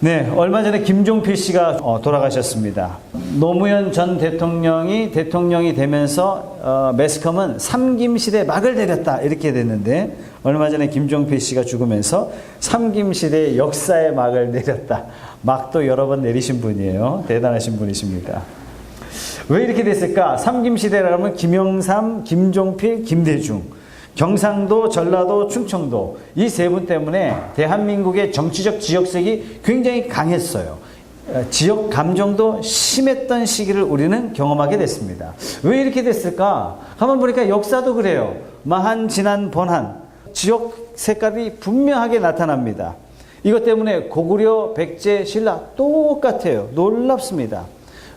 네, 얼마 전에 김종필 씨가 어, 돌아가셨습니다. 노무현 전 대통령이 대통령이 되면서 어, 매스컴은 삼김 시대 막을 내렸다 이렇게 됐는데 얼마 전에 김종필 씨가 죽으면서 삼김 시대의 역사의 막을 내렸다. 막도 여러 번 내리신 분이에요. 대단하신 분이십니다. 왜 이렇게 됐을까? 삼김 시대라 하면 김영삼, 김종필, 김대중. 경상도, 전라도, 충청도 이 세 분 때문에 대한민국의 정치적 지역색이 굉장히 강했어요. 어, 지역 감정도 심했던 시기를 우리는 경험하게 됐습니다. 왜 이렇게 됐을까? 한번 보니까 역사도 그래요. 마한, 진한, 번한 지역 색깔이 분명하게 나타납니다. 이것 때문에 고구려, 백제, 신라 똑같아요. 놀랍습니다.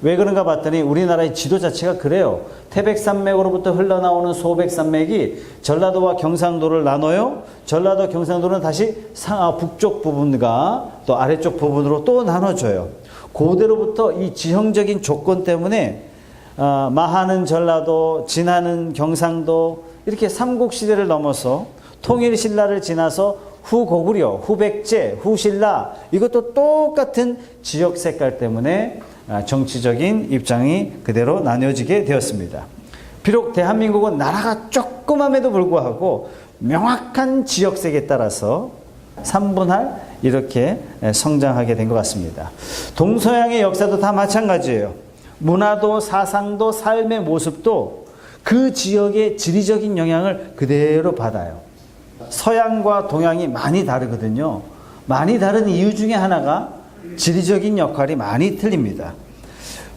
왜 그런가 봤더니 우리나라의 지도 자체가 그래요. 태백산맥으로부터 흘러나오는 소백산맥이 전라도와 경상도를 나눠요. 전라도, 경상도는 다시 상, 아, 북쪽 부분과 또 아래쪽 부분으로 또 나눠져요. 고대로부터 이 지형적인 조건 때문에 아, 마하는 전라도, 진하는 경상도 이렇게 삼국 시대를 넘어서 통일 신라를 지나서 후고구려, 후백제, 후신라 이것도 똑같은 지역 색깔 때문에 아, 정치적인 입장이 그대로 나뉘어지게 되었습니다. 비록 대한민국은 나라가 조그맘에도 불구하고 명확한 지역색에 따라서 3분할 이렇게 성장하게 된 것 같습니다. 동서양의 역사도 다 마찬가지예요. 문화도 사상도 삶의 모습도 그 지역의 지리적인 영향을 그대로 받아요. 서양과 동양이 많이 다르거든요. 많이 다른 이유 중에 하나가 지리적인 역할이 많이 틀립니다.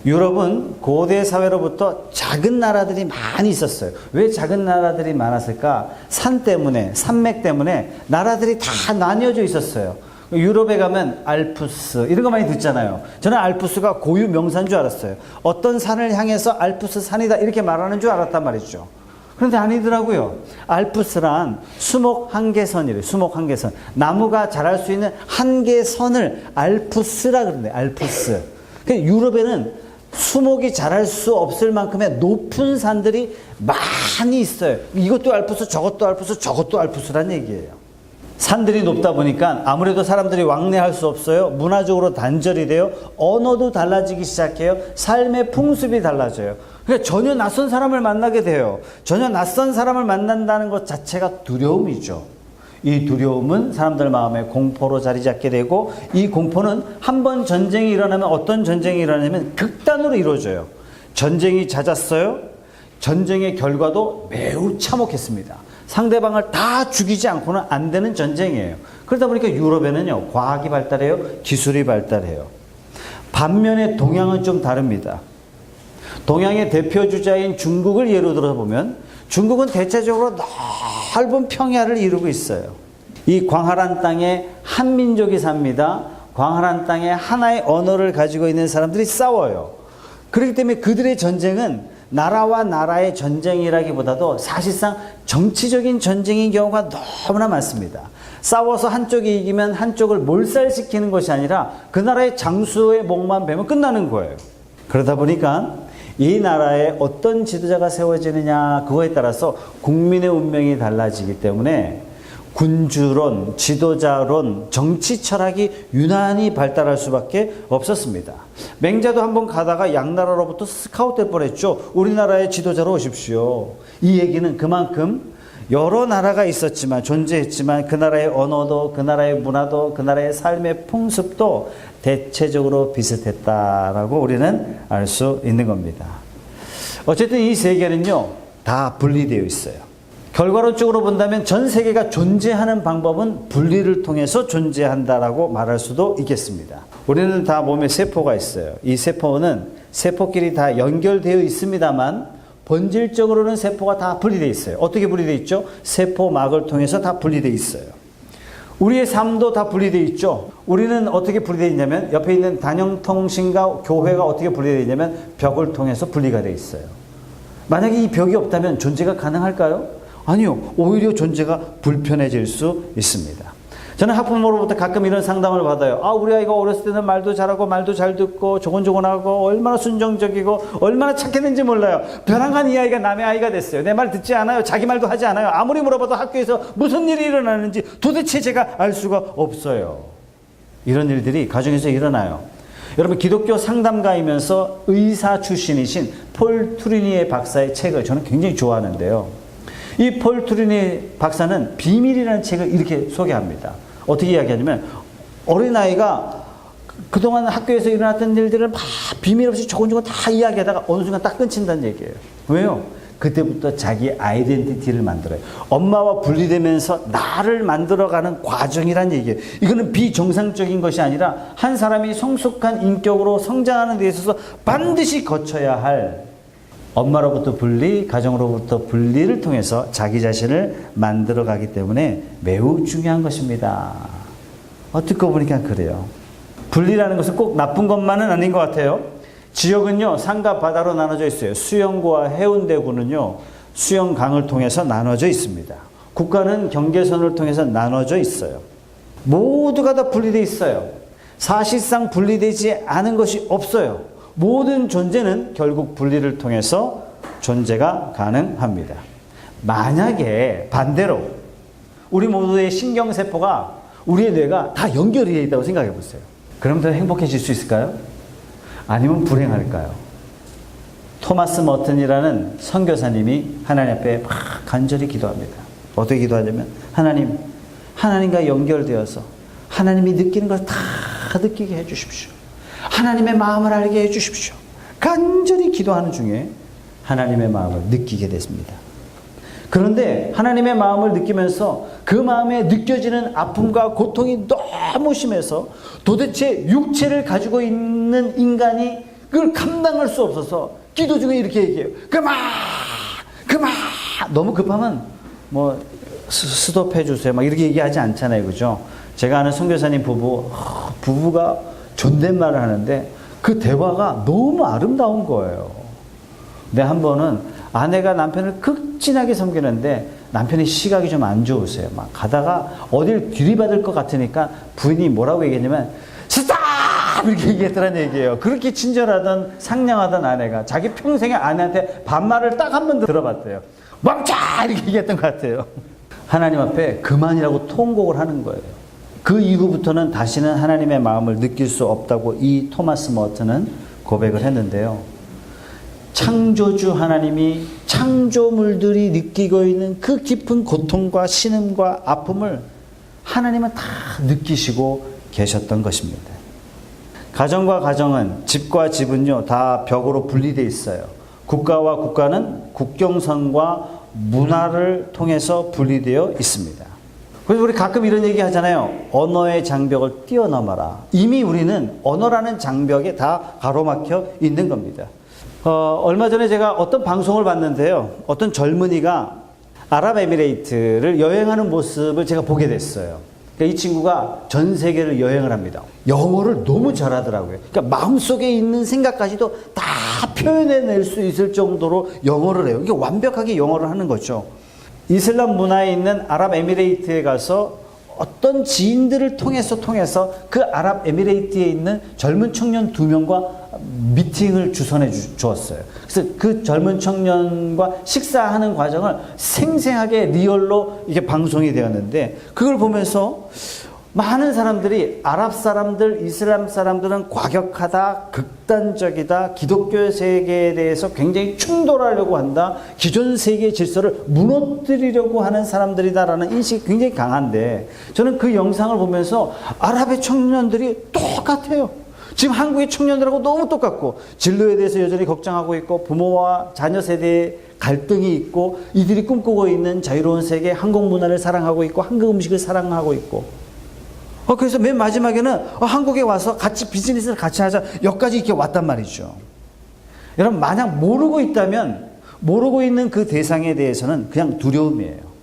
유럽은 고대 사회로부터 작은 나라들이 많이 있었어요. 왜 작은 나라들이 많았을까? 산 때문에, 산맥 때문에 나라들이 다 나뉘어져 있었어요. 유럽에 가면 알프스 이런 거 많이 듣잖아요. 저는 알프스가 고유 명사인 줄 알았어요. 어떤 산을 향해서 알프스 산이다 이렇게 말하는 줄 알았단 말이죠. 그런데 아니더라고요. 알프스란 수목 한계선이래요. 수목 한계선. 나무가 자랄 수 있는 한계선을 알프스라 그러네. 알프스. 그 유럽에는 수목이 자랄 수 없을 만큼의 높은 산들이 많이 있어요. 이것도 알프스, 저것도 알프스, 저것도 알프스란 얘기예요. 산들이 높다 보니까 아무래도 사람들이 왕래할 수 없어요. 문화적으로 단절이 돼요. 언어도 달라지기 시작해요. 삶의 풍습이 달라져요. 그러니까 전혀 낯선 사람을 만나게 돼요. 전혀 낯선 사람을 만난다는 것 자체가 두려움이죠. 이 두려움은 사람들 마음에 공포로 자리 잡게 되고 이 공포는 한 번 전쟁이 일어나면 어떤 전쟁이 일어나냐면 극단으로 이루어져요. 전쟁이 잦았어요. 전쟁의 결과도 매우 참혹했습니다. 상대방을 다 죽이지 않고는 안 되는 전쟁이에요. 그러다 보니까 유럽에는요, 과학이 발달해요, 기술이 발달해요. 반면에 동양은 좀 다릅니다. 동양의 대표 주자인 중국을 예로 들어 보면 중국은 대체적으로 넓은 평야를 이루고 있어요. 이 광활한 땅에 한 민족이 삽니다. 광활한 땅에 하나의 언어를 가지고 있는 사람들이 싸워요. 그렇기 때문에 그들의 전쟁은 나라와 나라의 전쟁이라기보다도 사실상 정치적인 전쟁인 경우가 너무나 많습니다. 싸워서 한쪽이 이기면 한쪽을 몰살시키는 것이 아니라 그 나라의 장수의 목만 베면 끝나는 거예요. 그러다 보니까 이 나라에 어떤 지도자가 세워지느냐 그거에 따라서 국민의 운명이 달라지기 때문에 군주론, 지도자론, 정치 철학이 유난히 발달할 수밖에 없었습니다. 맹자도 한번 가다가 양나라로부터 스카웃될 뻔했죠. 우리나라의 지도자로 오십시오. 이 얘기는 그만큼 여러 나라가 있었지만 존재했지만 그 나라의 언어도 그 나라의 문화도 그 나라의 삶의 풍습도 대체적으로 비슷했다라고 우리는 알 수 있는 겁니다. 어쨌든 이 세계는요 다 분리되어 있어요. 결과론적으로 본다면 전 세계가 존재하는 방법은 분리를 통해서 존재한다라고 말할 수도 있겠습니다. 우리는 다 몸에 세포가 있어요. 이 세포는 세포끼리 다 연결되어 있습니다만 본질적으로는 세포가 다 분리되어 있어요. 어떻게 분리되어 있죠? 세포막을 통해서 다 분리되어 있어요. 우리의 삶도 다 분리되어 있죠. 우리는 어떻게 분리되어 있냐면 옆에 있는 단영통신과 교회가 어떻게 분리되어 있냐면 벽을 통해서 분리가 되어 있어요. 만약에 이 벽이 없다면 존재가 가능할까요? 아니요. 오히려 존재가 불편해질 수 있습니다. 저는 학부모로부터 가끔 이런 상담을 받아요. 아, 우리 아이가 어렸을 때는 말도 잘하고 말도 잘 듣고 조곤조곤하고 얼마나 순정적이고 얼마나 착했는지 몰라요. 벼랑간 이 아이가 남의 아이가 됐어요. 내 말 듣지 않아요. 자기 말도 하지 않아요. 아무리 물어봐도 학교에서 무슨 일이 일어나는지 도대체 제가 알 수가 없어요. 이런 일들이 가정에서 일어나요. 여러분 기독교 상담가이면서 의사 출신이신 폴 투리니의 박사의 책을 저는 굉장히 좋아하는데요. 이 폴 투리니 박사는 비밀이라는 책을 이렇게 소개합니다. 어떻게 이야기하냐면 어린아이가 그동안 학교에서 일어났던 일들을 막 비밀 없이 조곤조곤 다 이야기하다가 어느 순간 딱 끊친다는 얘기예요. 왜요? 그때부터 자기 아이덴티티를 만들어요. 엄마와 분리되면서 나를 만들어가는 과정이란 얘기예요. 이거는 비정상적인 것이 아니라 한 사람이 성숙한 인격으로 성장하는 데 있어서 반드시 거쳐야 할 엄마로부터 분리, 가정으로부터 분리를 통해서 자기 자신을 만들어 가기 때문에 매우 중요한 것입니다. 어, 듣고 보니까 그래요. 분리라는 것은 꼭 나쁜 것만은 아닌 것 같아요. 지역은요, 산과 바다로 나눠져 있어요. 수영구와 해운대구는요, 수영강을 통해서 나눠져 있습니다. 국가는 경계선을 통해서 나눠져 있어요. 모두가 다 분리되어 있어요. 사실상 분리되지 않은 것이 없어요. 모든 존재는 결국 분리를 통해서 존재가 가능합니다. 만약에 반대로 우리 모두의 신경세포가 우리의 뇌가 다 연결이 되어 있다고 생각해 보세요. 그럼 더 행복해질 수 있을까요? 아니면 불행할까요? 토마스 머튼이라는 선교사님이 하나님 앞에 막 간절히 기도합니다. 어떻게 기도하냐면 하나님, 하나님과 연결되어서 하나님이 느끼는 걸 다 느끼게 해 주십시오. 하나님의 마음을 알게 해 주십시오. 간절히 기도하는 중에 하나님의 마음을 느끼게 됐습니다. 그런데 하나님의 마음을 느끼면서 그 마음에 느껴지는 아픔과 고통이 너무 심해서 도대체 육체를 가지고 있는 인간이 그걸 감당할 수 없어서 기도 중에 이렇게 얘기해요. 그만! 그만! 너무 급하면 뭐 스- 스톱해 주세요. 막 이렇게 얘기하지 않잖아요. 그죠? 제가 아는 선교사님 부부, 하, 부부가 존댓말을 하는데 그 대화가 너무 아름다운 거예요. 근데 한 번은 아내가 남편을 극진하게 섬기는데 남편이 시각이 좀 안 좋으세요. 막 가다가 어딜 들이받을 것 같으니까 부인이 뭐라고 얘기했냐면 스탑! 이렇게 얘기했더란 얘기예요. 그렇게 친절하던 상냥하던 아내가 자기 평생에 아내한테 반말을 딱 한 번 들어봤대요. 멈춰! 이렇게 얘기했던 것 같아요. 하나님 앞에 그만이라고 통곡을 하는 거예요. 그 이후부터는 다시는 하나님의 마음을 느낄 수 없다고 이 토마스 머튼은 고백을 했는데요. 창조주 하나님이 창조물들이 느끼고 있는 그 깊은 고통과 신음과 아픔을 하나님은 다 느끼시고 계셨던 것입니다. 가정과 가정은 집과 집은요 다 벽으로 분리되어 있어요. 국가와 국가는 국경선과 문화를 통해서 분리되어 있습니다. 그래서 우리 가끔 이런 얘기 하잖아요. 언어의 장벽을 뛰어넘어라. 이미 우리는 언어라는 장벽에 다 가로막혀 있는 겁니다. 어, 얼마 전에 제가 어떤 방송을 봤는데요. 어떤 젊은이가 아랍에미레이트를 여행하는 모습을 제가 보게 됐어요. 그러니까 이 친구가 전 세계를 여행을 합니다. 영어를 너무 잘하더라고요. 그러니까 마음속에 있는 생각까지도 다 표현해낼 수 있을 정도로 영어를 해요. 이게 완벽하게 영어를 하는 거죠. 이슬람 문화에 있는 아랍에미레이트에 가서 어떤 지인들을 통해서 통해서 그 아랍에미레이트에 있는 젊은 청년 두 명과 미팅을 주선해 주, 주었어요. 그래서 그 젊은 청년과 식사하는 과정을 생생하게 리얼로 이게 방송이 되었는데 그걸 보면서 많은 사람들이 아랍 사람들, 이슬람 사람들은 과격하다, 극단적이다, 기독교 세계에 대해서 굉장히 충돌하려고 한다, 기존 세계 질서를 무너뜨리려고 하는 사람들이다라는 인식이 굉장히 강한데 저는 그 영상을 보면서 아랍의 청년들이 똑같아요. 지금 한국의 청년들하고 너무 똑같고 진로에 대해서 여전히 걱정하고 있고 부모와 자녀 세대의 갈등이 있고 이들이 꿈꾸고 있는 자유로운 세계 한국 문화를 사랑하고 있고 한국 음식을 사랑하고 있고 어, 그래서 맨 마지막에는 어, 한국에 와서 같이 비즈니스를 같이 하자 여기까지 이렇게 왔단 말이죠. 여러분 만약 모르고 있다면 모르고 있는 그 대상에 대해서는 그냥 두려움이에요.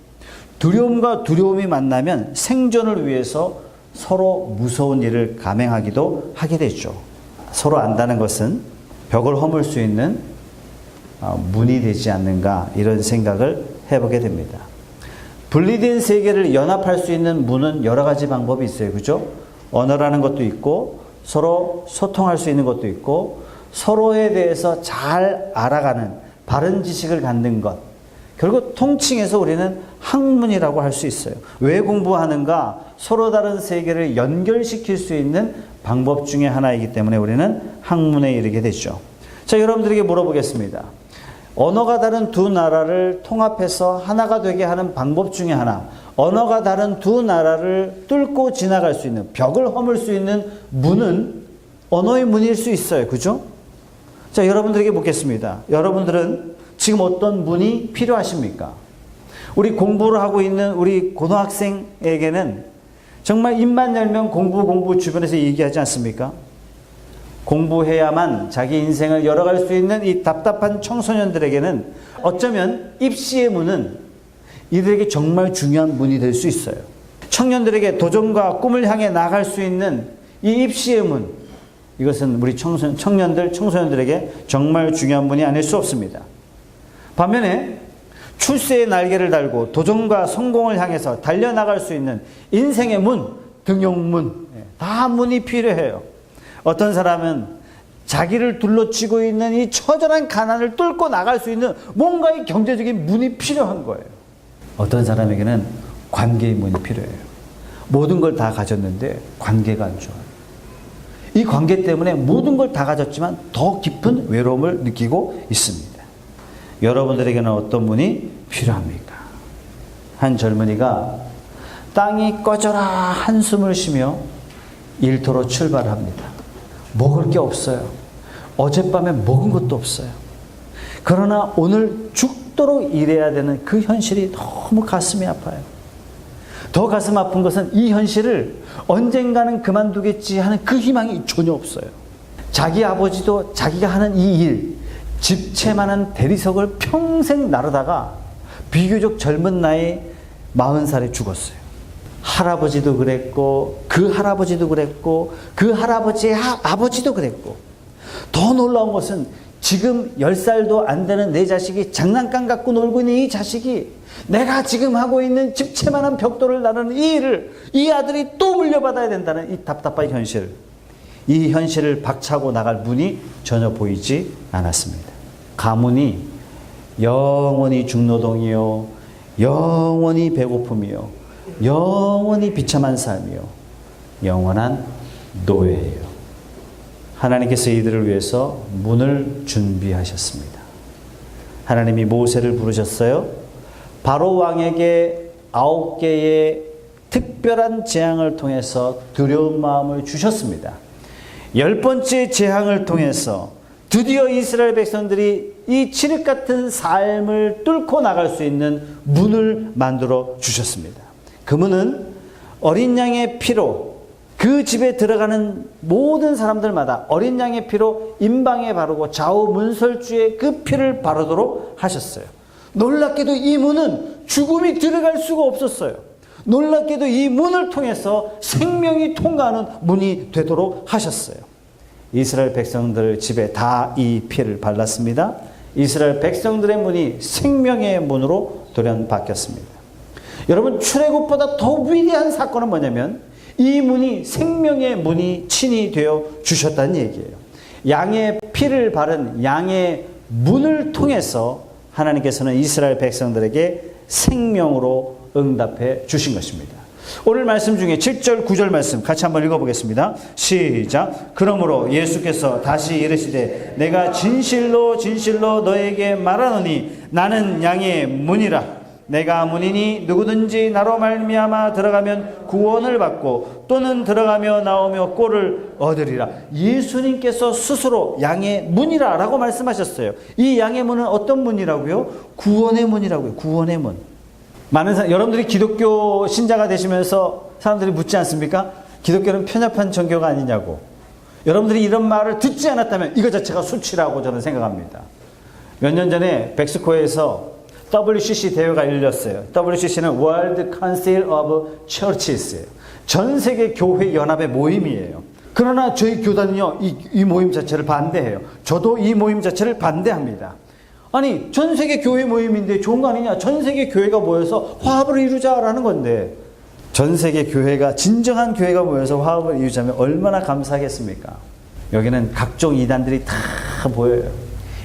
두려움과 두려움이 만나면 생존을 위해서 서로 무서운 일을 감행하기도 하게 되죠. 서로 안다는 것은 벽을 허물 수 있는 어, 문이 되지 않는가 이런 생각을 해보게 됩니다. 분리된 세계를 연합할 수 있는 문은 여러 가지 방법이 있어요. 그죠? 언어라는 것도 있고, 서로 소통할 수 있는 것도 있고, 서로에 대해서 잘 알아가는 바른 지식을 갖는 것. 결국 통칭해서 우리는 학문이라고 할 수 있어요. 왜 공부하는가? 서로 다른 세계를 연결시킬 수 있는 방법 중에 하나이기 때문에 우리는 학문에 이르게 되죠. 자, 여러분들에게 물어보겠습니다. 언어가 다른 두 나라를 통합해서 하나가 되게 하는 방법 중에 하나. 언어가 다른 두 나라를 뚫고 지나갈 수 있는 벽을 허물 수 있는 문은 언어의 문일 수 있어요. 그죠? 자, 여러분들에게 묻겠습니다. 여러분들은 지금 어떤 문이 필요하십니까? 우리 공부를 하고 있는 우리 고등학생에게는 정말 입만 열면 공부 공부 주변에서 얘기하지 않습니까? 공부해야만 자기 인생을 열어갈 수 있는 이 답답한 청소년들에게는 어쩌면 입시의 문은 이들에게 정말 중요한 문이 될 수 있어요. 청년들에게 도전과 꿈을 향해 나갈 수 있는 이 입시의 문, 이것은 우리 청소, 청년들, 청소년들에게 정말 중요한 문이 아닐 수 없습니다. 반면에 출세의 날개를 달고 도전과 성공을 향해서 달려나갈 수 있는 인생의 문, 등용문, 다 문이 필요해요. 어떤 사람은 자기를 둘러치고 있는 이 처절한 가난을 뚫고 나갈 수 있는 뭔가의 경제적인 문이 필요한 거예요. 어떤 사람에게는 관계의 문이 필요해요. 모든 걸 다 가졌는데 관계가 안 좋아요. 이 관계 때문에 모든 걸 다 가졌지만 더 깊은 외로움을 느끼고 있습니다. 여러분들에게는 어떤 문이 필요합니까? 한 젊은이가 땅이 꺼져라 한숨을 쉬며 일터로 출발합니다. 먹을 게 없어요. 어젯밤에 먹은 것도 없어요. 그러나 오늘 죽도록 일해야 되는 그 현실이 너무 가슴이 아파요. 더 가슴 아픈 것은 이 현실을 언젠가는 그만두겠지 하는 그 희망이 전혀 없어요. 자기 아버지도 자기가 하는 이 일, 집채만한 대리석을 평생 나르다가 비교적 젊은 나이 40살에 죽었어요. 할아버지도 그랬고, 그 할아버지도 그랬고, 그 할아버지의 하, 아버지도 그랬고, 더 놀라운 것은 지금 10살도 안 되는 내 자식이 장난감 갖고 놀고 있는 이 자식이 내가 지금 하고 있는 집채만한 벽돌을 나르는 이 일을 이 아들이 또 물려받아야 된다는 이 답답한 현실. 이 현실을 박차고 나갈 문이 전혀 보이지 않았습니다. 가문이 영원히 중노동이요, 영원히 배고픔이요, 영원히 비참한 삶이요, 영원한 노예예요. 하나님께서 이들을 위해서 문을 준비하셨습니다. 하나님이 모세를 부르셨어요. 바로 왕에게 아홉 개의 특별한 재앙을 통해서 두려운 마음을 주셨습니다. 열 번째 재앙을 통해서 드디어 이스라엘 백성들이 이 칠흑 같은 삶을 뚫고 나갈 수 있는 문을 만들어 주셨습니다. 그 문은 어린 양의 피로 그 집에 들어가는 모든 사람들마다 어린 양의 피로 임방에 바르고 좌우 문설주에 그 피를 바르도록 하셨어요. 놀랍게도 이 문은 죽음이 들어갈 수가 없었어요. 놀랍게도 이 문을 통해서 생명이 통과하는 문이 되도록 하셨어요. 이스라엘 백성들 집에 다 이 피를 발랐습니다. 이스라엘 백성들의 문이 생명의 문으로 돌연 바뀌었습니다. 여러분 출애굽보다 더 위대한 사건은 뭐냐면 이 문이 생명의 문이 친이 되어 주셨다는 얘기예요. 양의 피를 바른 양의 문을 통해서 하나님께서는 이스라엘 백성들에게 생명으로 응답해 주신 것입니다. 오늘 말씀 중에 7절, 9절 말씀 같이 한번 읽어보겠습니다. 시작. 그러므로 예수께서 다시 이르시되 내가 진실로 진실로 너에게 말하노니 나는 양의 문이라. 내가 문이니 누구든지 나로 말미암아 들어가면 구원을 받고 또는 들어가며 나오며 꼴을 얻으리라. 예수님께서 스스로 양의 문이라라고 말씀하셨어요. 이 양의 문은 어떤 문이라고요? 구원의 문이라고요. 구원의 문. 많은 사람, 여러분들이 기독교 신자가 되시면서 사람들이 묻지 않습니까? 기독교는 편협한 종교가 아니냐고. 여러분들이 이런 말을 듣지 않았다면 이거 자체가 수치라고 저는 생각합니다. 몇 년 전에 백스코에서 WCC 대회가 열렸어요. WCC는 World Council of Churches예요. 전 세계 교회 연합의 모임이에요. 그러나 저희 교단은요, 이, 이 모임 자체를 반대해요. 저도 이 모임 자체를 반대합니다. 아니, 전 세계 교회 모임인데 좋은 거 아니냐? 전 세계 교회가 모여서 화합을 이루자라는 건데, 전 세계 교회가, 진정한 교회가 모여서 화합을 이루자면 얼마나 감사하겠습니까? 여기는 각종 이단들이 다 보여요.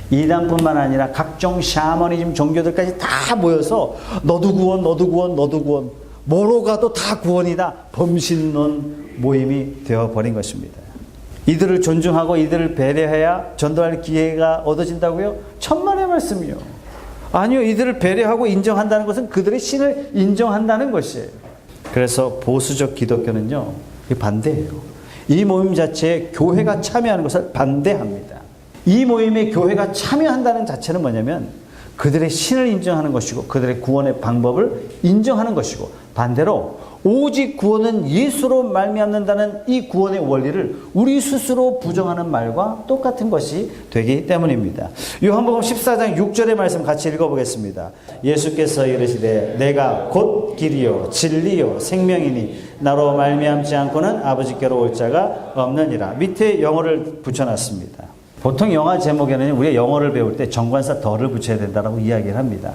이단뿐만 아니라 각종 샤머니즘 종교들까지 다 모여서 너도 구원, 너도 구원, 너도 구원. 뭐로 가도 다 구원이다. 범신론 모임이 되어버린 것입니다. 이들을 존중하고 이들을 배려해야 전도할 기회가 얻어진다고요? 천만의 말씀이요. 아니요, 이들을 배려하고 인정한다는 것은 그들의 신을 인정한다는 것이에요. 그래서 보수적 기독교는요, 이 반대예요. 이 모임 자체에 교회가 참여하는 것을 반대합니다. 이 모임에 교회가 참여한다는 자체는 뭐냐면 그들의 신을 인정하는 것이고 그들의 구원의 방법을 인정하는 것이고 반대로 오직 구원은 예수로 말미암는다는 이 구원의 원리를 우리 스스로 부정하는 말과 똑같은 것이 되기 때문입니다. 요한복음 14장 6절의 말씀 같이 읽어보겠습니다. 예수께서 이르시되 내가 곧 길이요 진리요 생명이니 나로 말미암지 않고는 아버지께로 올 자가 없느니라. 밑에 영어를 붙여놨습니다. 보통 영화 제목에는 우리가 영어를 배울 때 정관사 더를 붙여야 된다고 이야기를 합니다.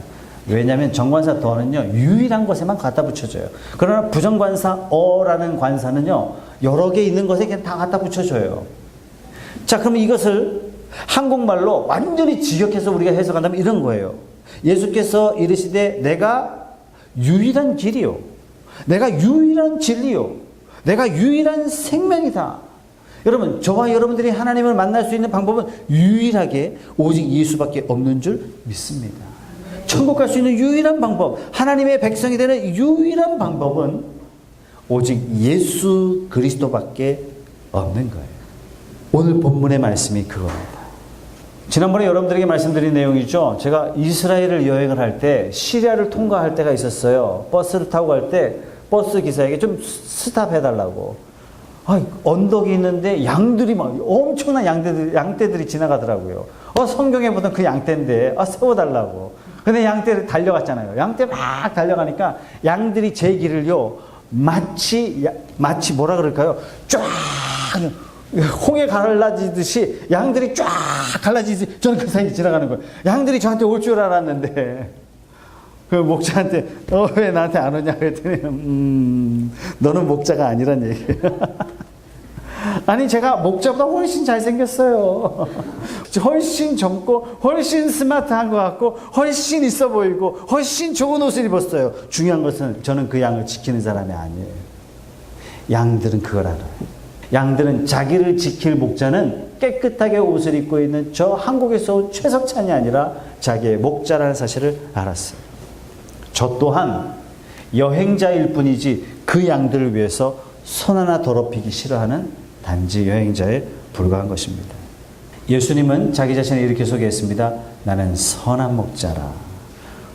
왜냐하면 정관사 더는요 유일한 것에만 갖다 붙여줘요. 그러나 부정관사 어라는 관사는요 여러 개 있는 것에 그냥 다 갖다 붙여줘요. 자 그럼 이것을 한국말로 완전히 직역해서 우리가 해석한다면 이런 거예요. 예수께서 이르시되 내가 유일한 길이요, 내가 유일한 진리요, 내가 유일한 생명이다. 여러분, 저와 여러분들이 하나님을 만날 수 있는 방법은 유일하게 오직 예수밖에 없는 줄 믿습니다. 천국 갈 수 있는 유일한 방법, 하나님의 백성이 되는 유일한 방법은 오직 예수 그리스도밖에 없는 거예요. 오늘 본문의 말씀이 그겁니다. 지난번에 여러분들에게 말씀드린 내용이죠. 제가 이스라엘을 여행을 할 때 시리아를 통과할 때가 있었어요. 버스를 타고 갈 때 버스 기사에게 좀 스탑해달라고. 아, 언덕이 있는데 양들이 막 엄청난 양떼들, 양떼들이 지나가더라고요. 어, 성경에 보던 그 양떼인데, 아, 세워달라고. 근데 양떼를 달려갔잖아요. 양떼 막 달려가니까 양들이 제 길을요, 마치, 야- 마치 뭐라 그럴까요? 쫙, 홍해 갈라지듯이 양들이 쫙 갈라지듯이 저는 그 사이에 지나가는 거예요. 양들이 저한테 올 줄 알았는데, 그 목자한테 어 왜 나한테 안 오냐 그랬더니 음 너는 목자가 아니란 얘기예요. 아니 제가 목자보다 훨씬 잘생겼어요. 훨씬 젊고 훨씬 스마트한 것 같고 훨씬 있어 보이고 훨씬 좋은 옷을 입었어요. 중요한 것은 저는 그 양을 지키는 사람이 아니에요. 양들은 그걸 알아요. 양들은 자기를 지킬 목자는 깨끗하게 옷을 입고 있는 저 한국에서 온 최석찬이 아니라 자기의 목자라는 사실을 알았어요. 저 또한 여행자일 뿐이지 그 양들을 위해서 손 하나 더럽히기 싫어하는 단지 여행자에 불과한 것입니다. 예수님은 자기 자신을 이렇게 소개했습니다. 나는 선한 목자라.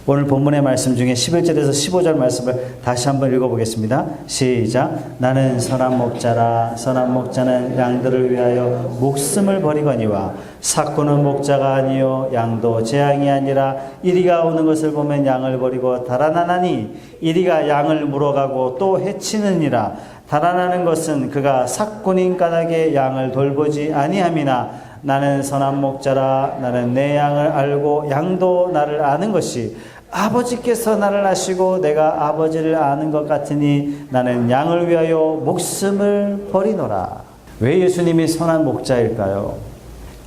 오늘 본문의 말씀 중에 11절에서 15절 말씀을 다시 한번 읽어보겠습니다. 시작. 나는 선한 목자라. 선한 목자는 양들을 위하여 목숨을 버리거니와 사꾸는 목자가 아니요 양도 재앙이 아니라 이리가 오는 것을 보면 양을 버리고 달아나나니 이리가 양을 물어가고 또 해치느니라. 달아나는 것은 그가 사꾼인 까닭에 양을 돌보지 아니함이나 나는 선한 목자라 나는 내 양을 알고 양도 나를 아는 것이 아버지께서 나를 아시고 내가 아버지를 아는 것 같으니 나는 양을 위하여 목숨을 버리노라. 왜 예수님이 선한 목자일까요?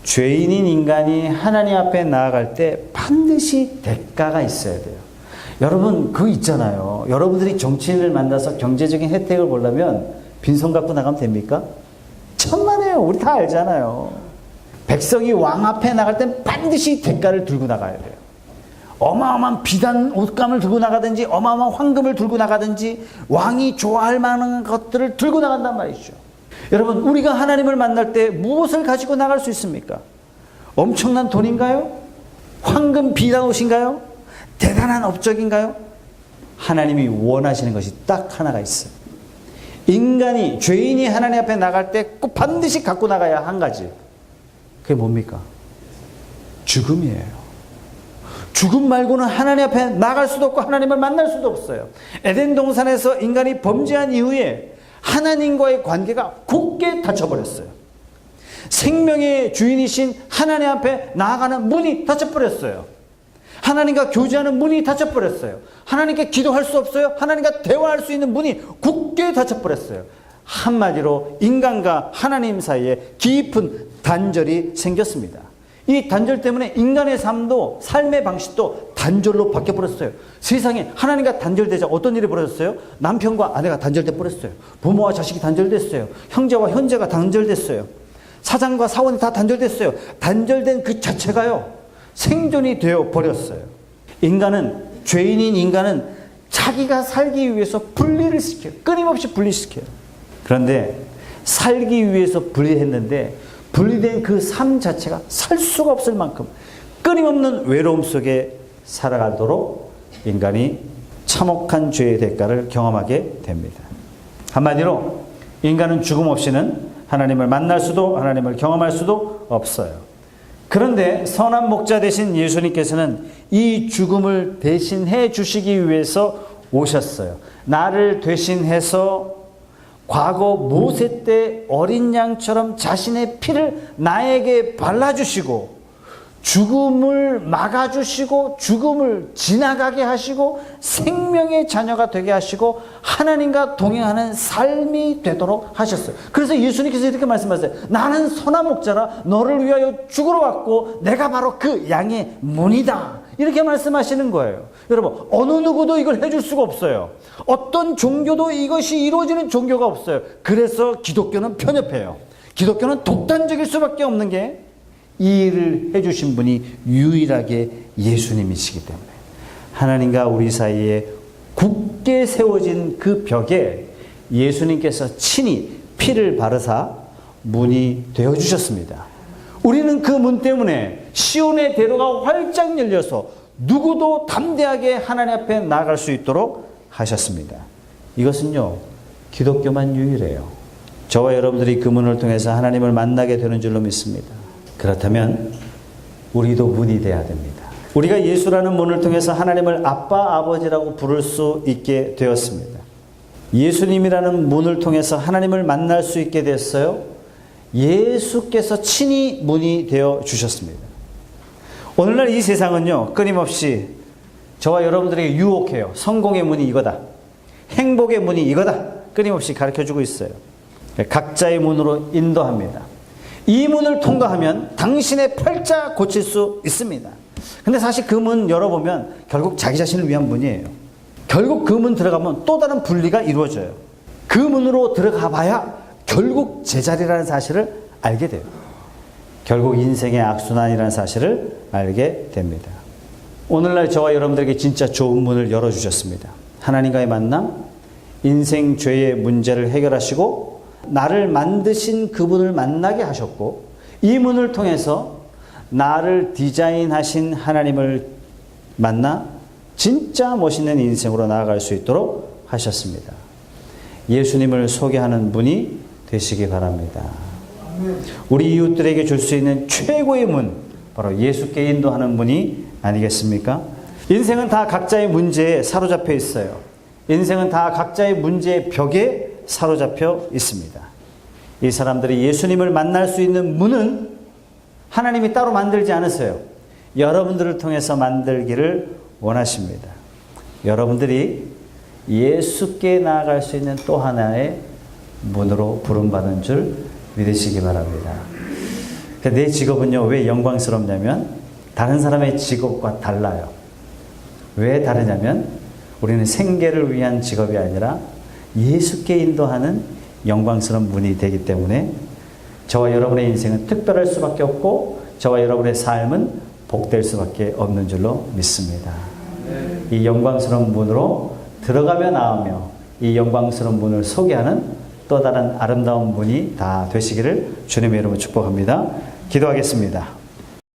죄인인 인간이 하나님 앞에 나아갈 때 반드시 대가가 있어야 돼요. 여러분, 그거 있잖아요. 여러분들이 정치인을 만나서 경제적인 혜택을 보려면 빈손 갖고 나가면 됩니까? 천만에요. 우리 다 알잖아요. 백성이 왕 앞에 나갈 땐 반드시 대가를 들고 나가야 돼요. 어마어마한 비단 옷감을 들고 나가든지 어마어마한 황금을 들고 나가든지 왕이 좋아할 만한 것들을 들고 나간단 말이죠. 여러분, 우리가 하나님을 만날 때 무엇을 가지고 나갈 수 있습니까? 엄청난 돈인가요? 황금 비단 옷인가요? 대단한 업적인가요? 하나님이 원하시는 것이 딱 하나가 있어요. 인간이, 죄인이 하나님 앞에 나갈 때 꼭 반드시 갖고 나가야 한 가지. 그게 뭡니까? 죽음이에요. 죽음 말고는 하나님 앞에 나갈 수도 없고 하나님을 만날 수도 없어요. 에덴 동산에서 인간이 범죄한 이후에 하나님과의 관계가 굳게 닫혀버렸어요. 생명의 주인이신 하나님 앞에 나아가는 문이 닫혀버렸어요. 하나님과 교제하는 문이 닫혀버렸어요. 하나님께 기도할 수 없어요. 하나님과 대화할 수 있는 문이 굳게 닫혀버렸어요. 한마디로 인간과 하나님 사이에 깊은 단절이 생겼습니다. 이 단절 때문에 인간의 삶도 삶의 방식도 단절로 바뀌어 버렸어요. 세상에 하나님과 단절되자 어떤 일이 벌어졌어요? 남편과 아내가 단절돼 버렸어요. 부모와 자식이 단절됐어요. 형제와 형제가 단절됐어요. 사장과 사원이 다 단절됐어요. 단절된 그 자체가요. 생존이 되어 버렸어요. 인간은 죄인인 인간은 자기가 살기 위해서 분리를 시켜요. 끊임없이 분리시켜요. 그런데 살기 위해서 분리했는데 분리된 그 삶 자체가 살 수가 없을 만큼 끊임없는 외로움 속에 살아가도록 인간이 참혹한 죄의 대가를 경험하게 됩니다. 한마디로 인간은 죽음 없이는 하나님을 만날 수도 하나님을 경험할 수도 없어요. 그런데 선한 목자 되신 예수님께서는 이 죽음을 대신해 주시기 위해서 오셨어요. 나를 대신해서 과거 모세 때 어린 양처럼 자신의 피를 나에게 발라주시고 죽음을 막아주시고 죽음을 지나가게 하시고 생명의 자녀가 되게 하시고 하나님과 동행하는 삶이 되도록 하셨어요. 그래서 예수님께서 이렇게 말씀하세요. 나는 선한 목자라 너를 위하여 죽으러 왔고 내가 바로 그 양의 문이다. 이렇게 말씀하시는 거예요. 여러분, 어느 누구도 이걸 해줄 수가 없어요. 어떤 종교도 이것이 이루어지는 종교가 없어요. 그래서 기독교는 편협해요. 기독교는 독단적일 수밖에 없는 게 이 일을 해주신 분이 유일하게 예수님이시기 때문에 하나님과 우리 사이에 굳게 세워진 그 벽에 예수님께서 친히 피를 바르사 문이 되어 주셨습니다. 우리는 그 문 때문에 시온의 대로가 활짝 열려서 누구도 담대하게 하나님 앞에 나아갈 수 있도록 하셨습니다. 이것은요, 기독교만 유일해요. 저와 여러분들이 그 문을 통해서 하나님을 만나게 되는 줄로 믿습니다. 그렇다면 우리도 문이 돼야 됩니다. 우리가 예수라는 문을 통해서 하나님을 아빠, 아버지라고 부를 수 있게 되었습니다. 예수님이라는 문을 통해서 하나님을 만날 수 있게 됐어요. 예수께서 친히 문이 되어 주셨습니다. 오늘날 이 세상은요, 끊임없이 저와 여러분들에게 유혹해요. 성공의 문이 이거다. 행복의 문이 이거다. 끊임없이 가르쳐 주고 있어요. 각자의 문으로 인도합니다. 이 문을 통과하면 당신의 팔자 고칠 수 있습니다. 근데 사실 그 문 열어보면 결국 자기 자신을 위한 문이에요. 결국 그 문 들어가면 또 다른 분리가 이루어져요. 그 문으로 들어가 봐야 결국 제자리라는 사실을 알게 돼요. 결국 인생의 악순환이라는 사실을 알게 됩니다. 오늘날 저와 여러분들에게 진짜 좋은 문을 열어주셨습니다. 하나님과의 만남, 인생 죄의 문제를 해결하시고 나를 만드신 그분을 만나게 하셨고 이 문을 통해서 나를 디자인하신 하나님을 만나 진짜 멋있는 인생으로 나아갈 수 있도록 하셨습니다. 예수님을 소개하는 분이 되시기 바랍니다. 우리 이웃들에게 줄 수 있는 최고의 문, 바로 예수께 인도하는 문이 아니겠습니까? 인생은 다 각자의 문제에 사로잡혀 있어요. 인생은 다 각자의 문제의 벽에 사로잡혀 있습니다. 이 사람들이 예수님을 만날 수 있는 문은 하나님이 따로 만들지 않으세요. 여러분들을 통해서 만들기를 원하십니다. 여러분들이 예수께 나아갈 수 있는 또 하나의 문으로 부름받은 줄 믿으시기 바랍니다. 내 직업은요, 왜 영광스럽냐면 다른 사람의 직업과 달라요. 왜 다르냐면 우리는 생계를 위한 직업이 아니라 예수께 인도하는 영광스러운 문이 되기 때문에 저와 여러분의 인생은 특별할 수밖에 없고 저와 여러분의 삶은 복될 수밖에 없는 줄로 믿습니다. 이 영광스러운 문으로 들어가며 나오며 이 영광스러운 문을 소개하는 또 다른 아름다운 문이 다 되시기를 주님의 이름으로 축복합니다. 기도하겠습니다.